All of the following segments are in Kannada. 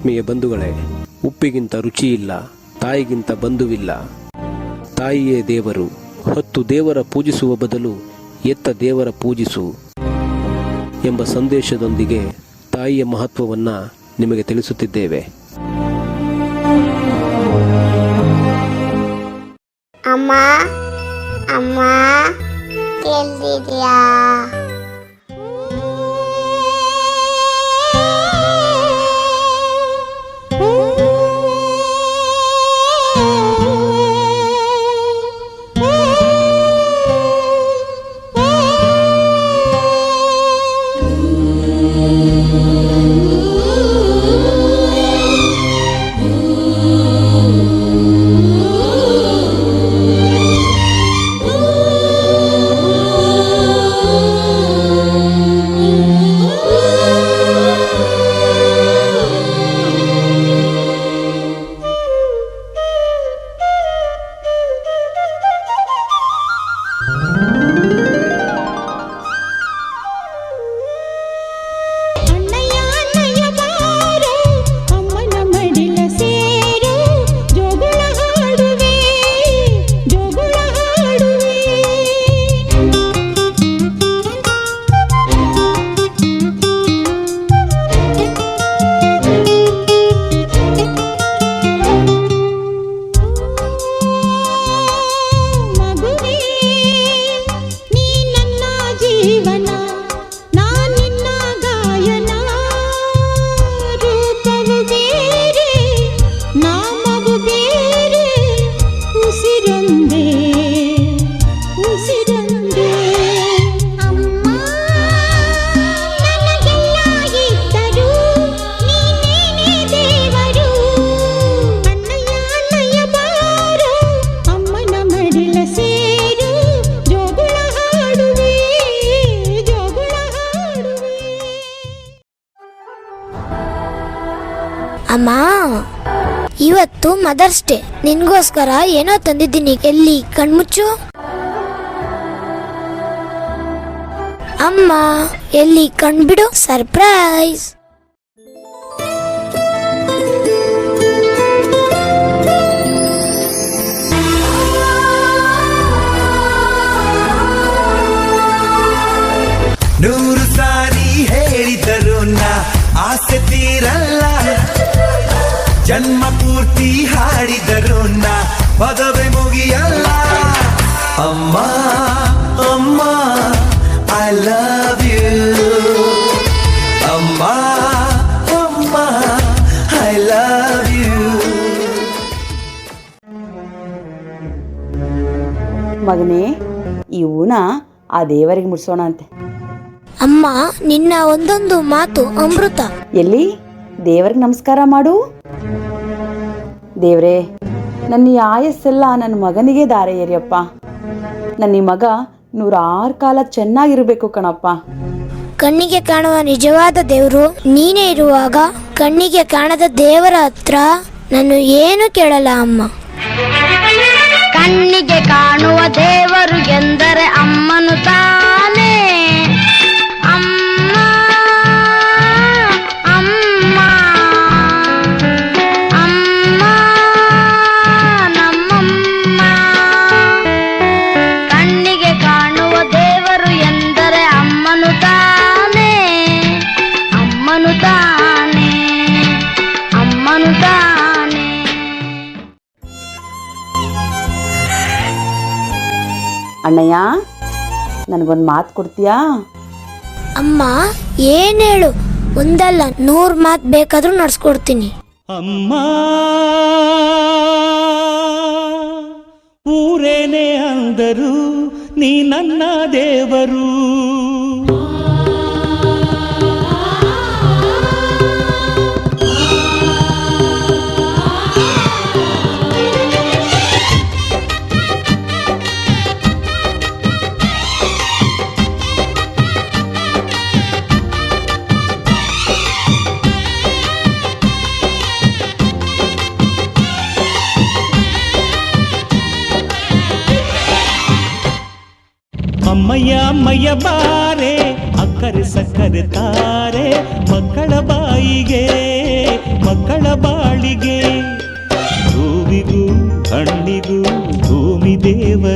ಆತ್ಮೀಯ ಬಂಧುಗಳೇ, ಉಪ್ಪಿಗಿಂತ ರುಚಿಯಿಲ್ಲ, ತಾಯಿಗಿಂತ ಬಂಧುವಿಲ್ಲ. ತಾಯಿಯೇ ದೇವರು, ಹತ್ತು ದೇವರ ಪೂಜಿಸುವ ಬದಲು ಎತ್ತ ದೇವರ ಪೂಜಿಸು ಎಂಬ ಸಂದೇಶದೊಂದಿಗೆ ತಾಯಿಯ ಮಹತ್ವವನ್ನ ನಿಮಗೆ ತಿಳಿಸುತ್ತಿದ್ದೇವೆ. ಅಮ್ಮ ಅಮ್ಮ ಎಲ್ಲಿದ್ಯಾ ಅಮ್ಮ ಇವತ್ತು ಮದರ್ಸ್ ಡೇ ನಿನ್ಗೋಸ್ಕರ ಏನೋ ತಂದಿದ್ದೀನಿ. ಎಲ್ಲಿ? ಕಣ್ಮುಚ್ಚು? ಅಮ್ಮ ಎಲ್ಲಿ? ಕಣ್ಬಿಡು. ಸರ್ಪ್ರೈಸ್ ಆಸೆ ತೀರಲ್ಲ. ಜನ್ಮ ಪೂರ್ತಿ ಹಾಡಿದರು ನಾ ಪದವೆ ಮುಗಿಯಲ್ಲ. ಅಮ್ಮ ಅಮ್ಮ ಐ ಲವ್ ಯು ಅಮ್ಮ ಅಮ್ಮ ಐ ಲವ್ ಯು ಮಗನೇ ಹೂನ ಆ ದೇವರಿಗೆ ಮುಡಿಸೋಣ ಅಂತೆ. ಅಮ್ಮ ನಿನ್ನ ಒಂದೊಂದು ಮಾತು ಅಮೃತ. ಎಲ್ಲಿ? ದೇವರಿಗೆ ನಮಸ್ಕಾರ ಮಾಡು. ದೇವ್ರೇ ನನ್ನ ಈ ಆಯಸ್ಸೆಲ್ಲ ನನ್ನ ಮಗನಿಗೆ ದಾರೆ ಏರಿಯಪ್ಪ ನನ್ನ ಈ ಮಗ ನೂರಾರು ಕಾಲ ಚೆನ್ನಾಗಿರ್ಬೇಕು ಕಣಪ್ಪ. ಕಣ್ಣಿಗೆ ಕಾಣುವ ನಿಜವಾದ ದೇವರು ನೀನೇ ಇರುವಾಗ ಕಣ್ಣಿಗೆ ಕಾಣದ ದೇವರ ಹತ್ರ ನಾನು ಏನು ಕೇಳಲ್ಲ ಅಮ್ಮ. ಕಣ್ಣಿಗೆ ಕಾಣುವ ದೇವರು ಎಂದರೆ ಅಮ್ಮನು ತಾನೇ. ನನಗೊಂದು ಮಾತು ಕೊಡ್ತೀಯಾ? ಅಮ್ಮ ಏನ್ ಹೇಳು? ಒಂದಲ್ಲ ನೂರ್ ಮಾತು ಬೇಕಾದರೂ ನಡ್ಸ್ಕೊಡ್ತೀನಿ. ಅಮ್ಮ ಊರೇನೆ ಅಂದರು ನೀ ನನ್ನ ದೇವರು.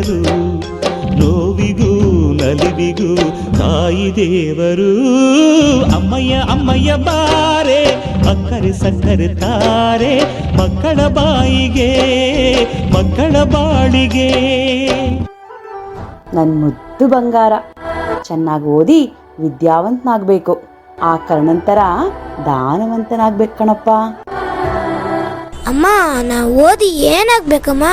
ದೇವರು ನೋವಿಗೂ ನಲಿವಿಗೂ ತಾಯಿ ದೇವರು. ಅಮ್ಮಯ್ಯ ಅಮ್ಮಯ್ಯ ಬಾರೆ ಅಕ್ಕರೆ ಸಕ್ಕರೆ ತಾರೆ ಮಕ್ಕಳ ಬಾಯಿಗೆ ಮಕ್ಕಳ ಬಾಳಿಗೆ. ನನ್ನ ಮುದ್ದು ಬಂಗಾರ ಚೆನ್ನಾಗಿ ಓದಿ ವಿದ್ಯಾವಂತನಾಗಬೇಕು. ಆ ಕರ್ಣಂತರ ದಾನವಂತನಾಗ್ಬೇಕು ಕಣಪ್ಪ. ಅಮ್ಮ ನಾ ಓದಿ ಏನಾಗ್ಬೇಕಮ್ಮ?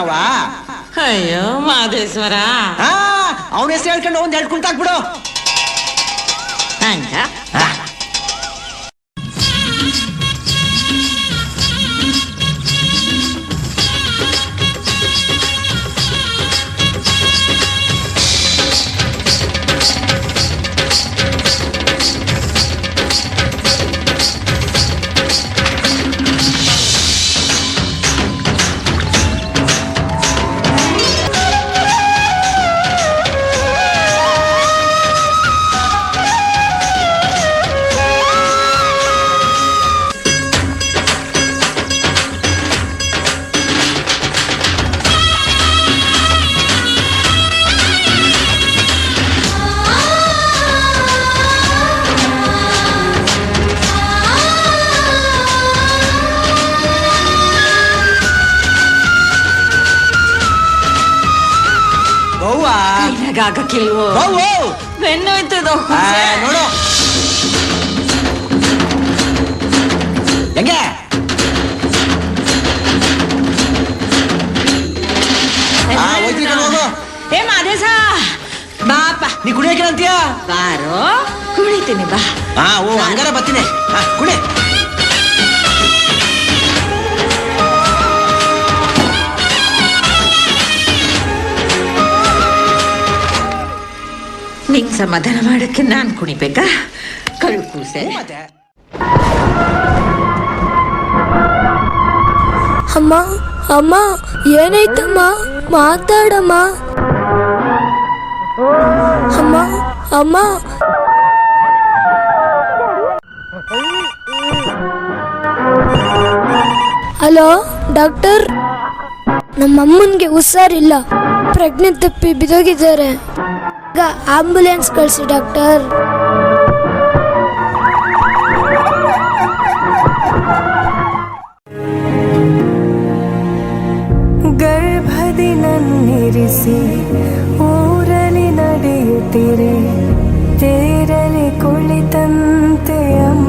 ಕಣವ ಅಯ್ಯೋ ಮಾದೇಶ್ವರ. ಅವನ ಹೆಸರು ಹೇಳ್ಕೊಂಡು ಒಂದ್ ಎರಡು ಆಗಕ್ಕಿಲ್ವೋ? ಇತ್ತು ಬೆನ್ನೋಯ್ತದೋ ನೋಡು. ಹೆಂಗೆ. ಏ ಮಾದೇಶ ಬಾಪ ನೀ ಕುಡಿಯಕ್ಕೆ ಅಂತೀಯ ಬಾರೋ. ಕುಡಿತೀನಿ ಬಾ. ಹಾ ಓ ಹಂಗಾರ ಬರ್ತೀನಿ. ಹಾ ಕುಡಿ. ಸಮಾಧಾನ ಮಾಡಕ್ಕೆ ನಾನು ಕುಣಿಬೇಕಾ? ಕಳು ಕೂಸೆ. ಅಮ್ಮ ಅಮ್ಮ ಏನೈತಮ್ಮ ಮಾತಾಡಮ್ಮ. ಅಮ್ಮ ಅಮ್ಮ. Hello, doctor? ನಮ್ಮ ಅಮ್ಮನಿಗೆ ಹುಷಾರಿಲ್ಲ. ಪ್ರಜ್ಞೆ ತಪ್ಪಿ ಬಿದೋಗಿದ್ದಾರೆ ಈಗ ಆಂಬುಲೆನ್ಸ್ ಕಳಿಸಿ ಡಾಕ್ಟರ್ ಗರ್ಭದಿ ನನ್ನಿರಿಸಿ ಊರಲಿ ನಡೆಯುತ್ತಿರೆ ತೇರಲಿ ಕುಳಿತಂತೆ ಅಮ್ಮ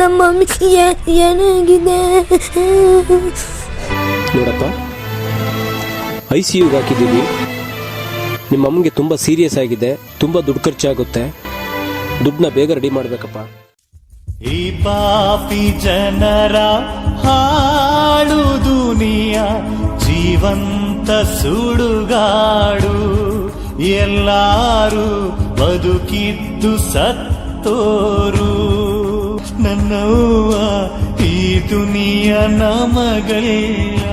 ನಮ್ಮ ಮಮ್ಮಿಗೆ ಏನಾಗಿದೆ ನೋಡಪ್ಪ ಐ ಸಿ ಯುಗೆ ಹಾಕಿದ್ದೀವಿ. ನಿಮ್ಮ ಅಮ್ಮಗೆ ತುಂಬ ಸೀರಿಯಸ್ ಆಗಿದೆ, ತುಂಬ ದುಡ್ಡು ಖರ್ಚಾಗುತ್ತೆ. ದುಡ್ಡನ್ನ ಬೇಗ ರೆಡಿ ಮಾಡಬೇಕಪ್ಪ. ಈ ಪಾಪಿ ಜನರ ಹಾಳು ದುನಿಯ ಜೀವಂತ ಸುಡುಗಾಡು. ಎಲ್ಲಾರು ಬದುಕಿದ್ದು ಸತ್ತೋರು. ನನ್ನವ್ವ ಈ ದುನಿಯ ನಮಗಲ್ಲ.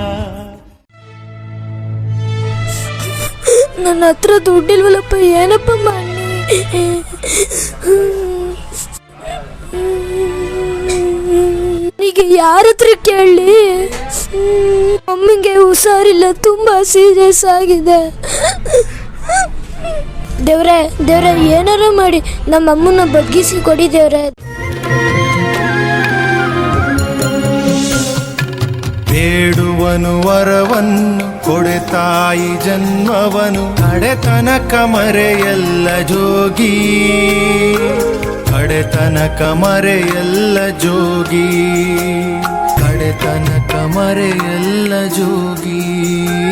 ನನ್ನ ಹತ್ರ ದುಡ್ಡಿಲ್ವಲ್ಲಪ್ಪ, ಏನಪ್ಪ ಮಾಡಿ ಈಗ ಯಾರ ಹತ್ರ ಕೇಳಿ ಮಮ್ಮಿಗೆ ಹುಷಾರಿಲ್ಲ, ತುಂಬಾ ಸೀರಿಯಸ್ ಆಗಿದೆ. ದೇವ್ರೆ ದೇವ್ರೆ ಏನಾರ ಮಾಡಿ. ನಮ್ಮ ಅಮ್ಮನ ಬಗ್ಗಿಸಿ ಕೊಡಿ ದೇವ್ರೆ. ಬೇಡುವನು ವರವನ್ನು ಕೊಡೆ ತಾಯಿ ಜನ್ಮವನು. ಕಡೆತನ ಕಮರೆಯಲ್ಲ ಜೋಗಿ. ಕಡೆತನ ಕಮರೆಯಲ್ಲ ಜೋಗಿ. ಕಡೆತನ ಕಮರೆಯಲ್ಲ ಜೋಗಿ.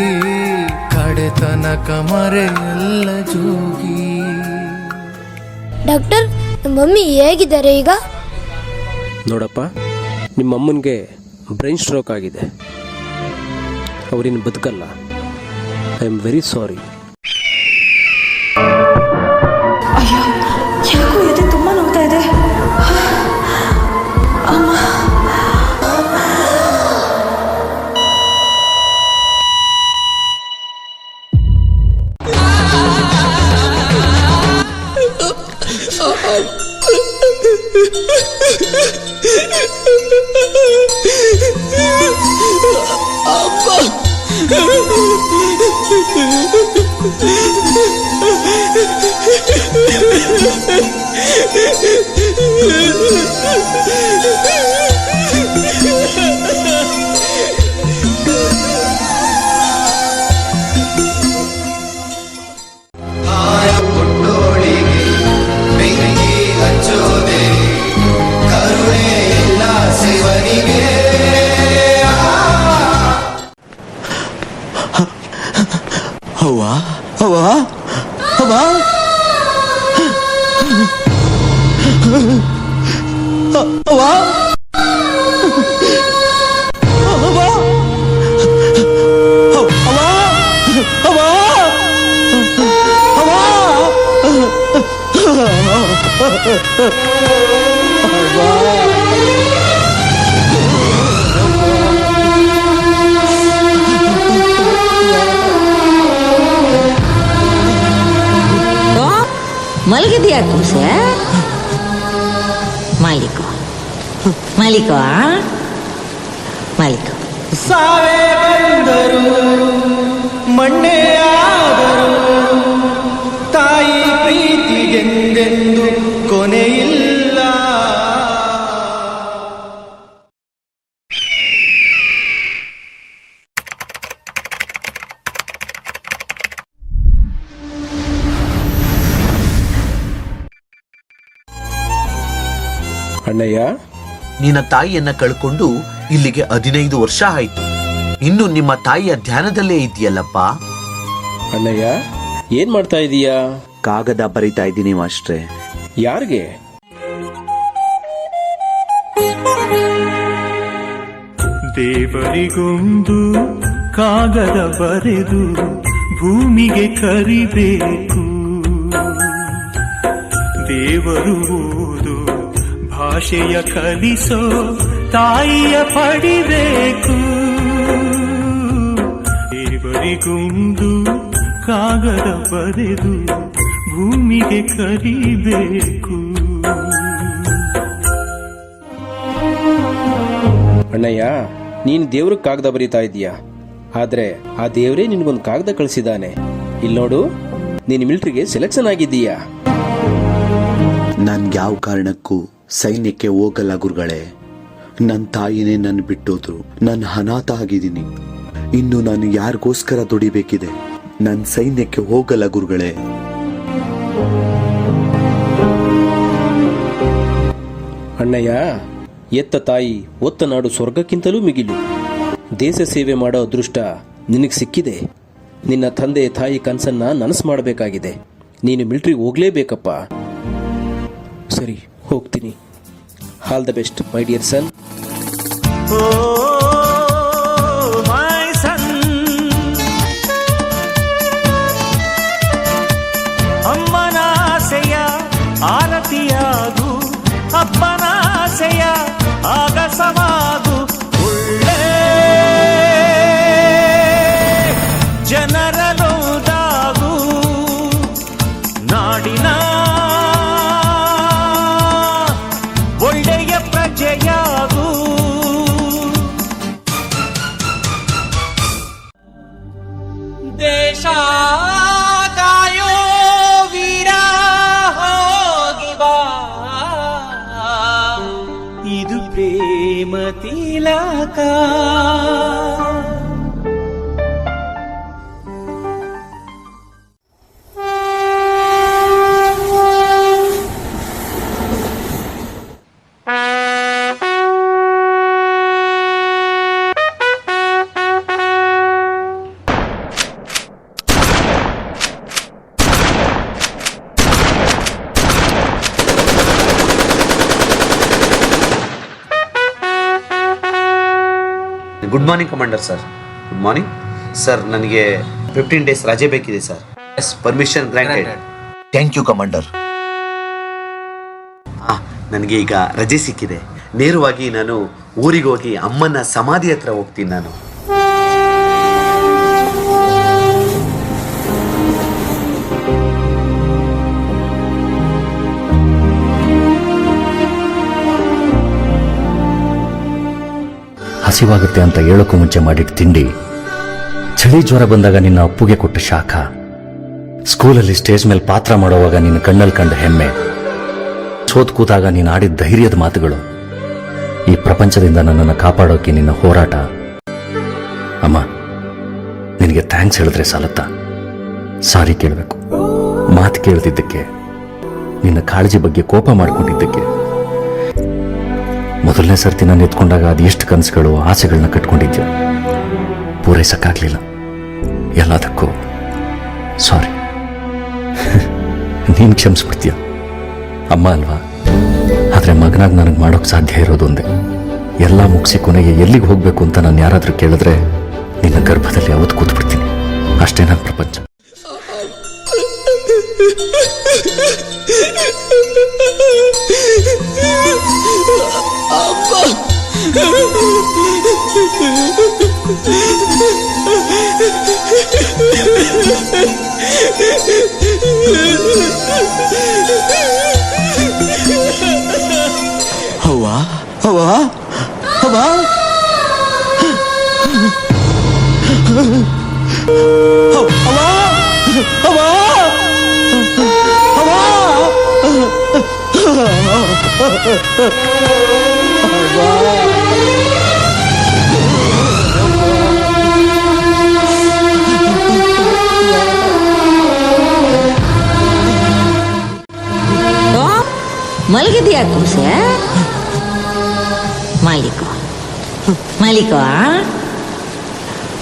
ಕಡೆತನಕ ಮರೆಯಲ್ಲ ಜೋಗಿ. ಡಾಕ್ಟರ್ ನಮ್ಮ ಮಮ್ಮಿ ಹೇಗಿದ್ದಾರೆ ಈಗ? ನೋಡಪ್ಪ ನಿಮ್ಮ ಅಮ್ಮನಿಗೆ ಬ್ರೈನ್ ಸ್ಟ್ರೋಕ್ ಆಗಿದೆ. ಅವರಿನ್ನು ಬದುಕಲ್ಲ. I am very sorry Ha ಅವ್ವ ಅವ್ವ ಅವ್ವ ಅವ್ವ ಮಲಗಿದ್ಯಾ ಕೂಸೆ ಮಾಲೀಕೋ ಮಾಲೀಕ. ಸಾವೇ ಬಂದರು ಮಣ್ಣೆ ಆದರು ತಾಯಿ ಪ್ರೀತಿಗೆಂದೆಂದು ನಿನ್ನ ತಾಯಿಯನ್ನ ಕಳ್ಕೊಂಡು ಇಲ್ಲಿಗೆ ಹದಿನೈದು ವರ್ಷ ಆಯ್ತು. ಇನ್ನು ನಿಮ್ಮ ತಾಯಿಯ ಧ್ಯಾನದಲ್ಲೇ ಇದೆಯಲ್ಲಪ್ಪ? ಅಣ್ಣಯ್ಯ ಏನ್ ಮಾಡ್ತಾ ಇದೀಯಾ? ಕಾಗದ ಬರಿತಾ ಇದ್ದೀನಿ ಅಷ್ಟೇ ಯಾರಿಗೆ? ದೇವರಿಗೊಂದು ಕಾಗದ ಬರೆದು ಭೂಮಿಗೆ ಕರಿಬೇಕು. ದೇವರು ಭಾಷೆಯ ಕಲಿಸೋ ತಾಯಿಯ ಪಡಿಬೇಕು. ದೇವರಿಗೊಂದು ಕಾಗದ ಬರೆದು ಭೂಮಿಗೆ ಕರಿಬೇಕು ಅಣ್ಣಯ್ಯ ನೀನು ದೇವ್ರ ಕಾಗದ ಬರೀತಾ ಇದೀಯಾ ಆದ್ರೆ ಆ ದೇವರೇ ನಿನ್ಗೊಂದು ಕಾಗದ ಕಳಿಸಿದಾನೆ. ಇಲ್ಲಿ ನೋಡು ನೀನು ಮಿಲ್ಟ್ರಿಗೆ ಸೆಲೆಕ್ಷನ್ ಆಗಿದ್ದೀಯಾ? ನನ್ಗೆ ಯಾವ ಕಾರಣಕ್ಕೂ ಸೈನ್ಯಕ್ಕೆ ಹೋಗಲ್ಲ ಗುರುಗಳೇ. ನನ್ನ ತಾಯಿನೇ ನನ್ನ ಬಿಟ್ಟೋದ್ರು. ನಾನು ಅನಾಥ ಆಗಿದ್ದೀನಿ. ಇನ್ನು ನಾನು ಯಾರಿಗೋಸ್ಕರ ದುಡಿಬೇಕಿದೆ? ನನ್ನ ಸೈನ್ಯಕ್ಕೆ ಹೋಗಲ್ಲ ಗುರುಗಳೇ. ಅಣ್ಣಯ್ಯ, ಎತ್ತ ತಾಯಿ, ಒತ್ತ ನಾಡು ಸ್ವರ್ಗಕ್ಕಿಂತಲೂ ಮಿಗಿಲು. ದೇಶ ಸೇವೆ ಮಾಡೋ ಅದೃಷ್ಟ ನಿನಗೆ ಸಿಕ್ಕಿದೆ. ನಿನ್ನ ತಂದೆ, ತಾಯಿ ಕನಸನ್ನ ನನಸು ಮಾಡಬೇಕಾಗಿದೆ. ನೀನು ಮಿಲ್ಟ್ರಿಗೆ ಹೋಗ್ಲೇಬೇಕಪ್ಪ. ಸರಿ ಹೋಗ್ತೀನಿ. All the best my dear son good morning commander sir good morning sir ನನಗೆ ಫಿಫ್ಟೀನ್ ಡೇಸ್ ರಜೆ ಬೇಕಿದೆ sir yes permission granted thank you commander ಹಾಂ ನನಗೆ ಈಗ ರಜೆ ಸಿಕ್ಕಿದೆ. ನೇರವಾಗಿ ನಾನು ಊರಿಗೆ ಹೋಗಿ ಅಮ್ಮನ ಸಮಾಧಿ ಹತ್ರ ಹೋಗ್ತೀನಿ ನಾನು. ಹಸಿವಾಗುತ್ತೆ ಅಂತ ಹೇಳೋಕ್ಕೂ ಮುಂಚೆ ಮಾಡಿಟ್ ತಿಂಡಿ. ಚಳಿ ಜ್ವರ ಬಂದಾಗ ನಿನ್ನ ಅಪ್ಪುಗೆ ಕೊಟ್ಟ ಶಾಖ. ಸ್ಕೂಲಲ್ಲಿ ಸ್ಟೇಜ್ ಮೇಲೆ ಪಾತ್ರ ಮಾಡುವಾಗ ನಿನ್ನ ಕಣ್ಣಲ್ಲಿ ಕಂಡ ಹೆಮ್ಮೆ. ಸೋತ್ ಕೂತಾಗ ನೀನು ಆಡಿದ ಧೈರ್ಯದ ಮಾತುಗಳು. ಈ ಪ್ರಪಂಚದಿಂದ ನನ್ನನ್ನು ಕಾಪಾಡೋಕೆ ನಿನ್ನ ಹೋರಾಟ. ಅಮ್ಮ, ನಿನಗೆ ಥ್ಯಾಂಕ್ಸ್ ಹೇಳಿದ್ರೆ ಸಾಲತ್ತಾ? ಸಾರಿ ಕೇಳಬೇಕು. ಮಾತು ಕೇಳ್ತಿದ್ದಕ್ಕೆ, ನಿನ್ನ ಕಾಳಜಿ ಬಗ್ಗೆ ಕೋಪ ಮಾಡ್ಕೊಂಡಿದ್ದಕ್ಕೆ. ಮೊದಲನೇ ಸರ್ತಿ ನಾನು ಎತ್ಕೊಂಡಾಗ ಅದೆಷ್ಟು ಕನಸುಗಳು ಆಸೆಗಳನ್ನ ಕಟ್ಕೊಂಡಿದ್ದೆ ಪೂರೈಸಕ್ಕಾಗಲಿಲ್ಲ. ಎಲ್ಲದಕ್ಕೂ ಸಾರಿ. ನೀನು ಕ್ಷಮಿಸ್ಬಿಡ್ತೀಯ. ಅಮ್ಮ ಅಲ್ವಾ? ಆದರೆ ಮಗನಾಗಿ ನನಗೆ ಮಾಡೋಕೆ ಸಾಧ್ಯ ಇರೋದು ಒಂದೇ. ಎಲ್ಲ ಮುಗಿಸಿ ಕೊನೆಗೆ ಎಲ್ಲಿಗೆ ಹೋಗಬೇಕು ಅಂತ ನಾನು ಯಾರಾದರೂ ಕೇಳಿದ್ರೆ ನಿನ್ನ ಗರ್ಭದಲ್ಲಿ ಅವತ್ತು ಕೂತ್ಬಿಡ್ತೀನಿ. ಅಷ್ಟೇ ನನ್ನ ಪ್ರಪಂಚ. 하와, 하와, 하와. 하와, 하와. 하와. ಮಲಗಿದ್ಯಾ ಕೂಸೆ ಮಾಲೀಕ. ಮಾಲೀಕ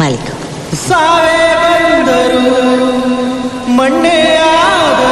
ಮಾಲೀಕ. ಸಾವೇ ಬಂದರು ಮಣ್ಣೆ ಆದರು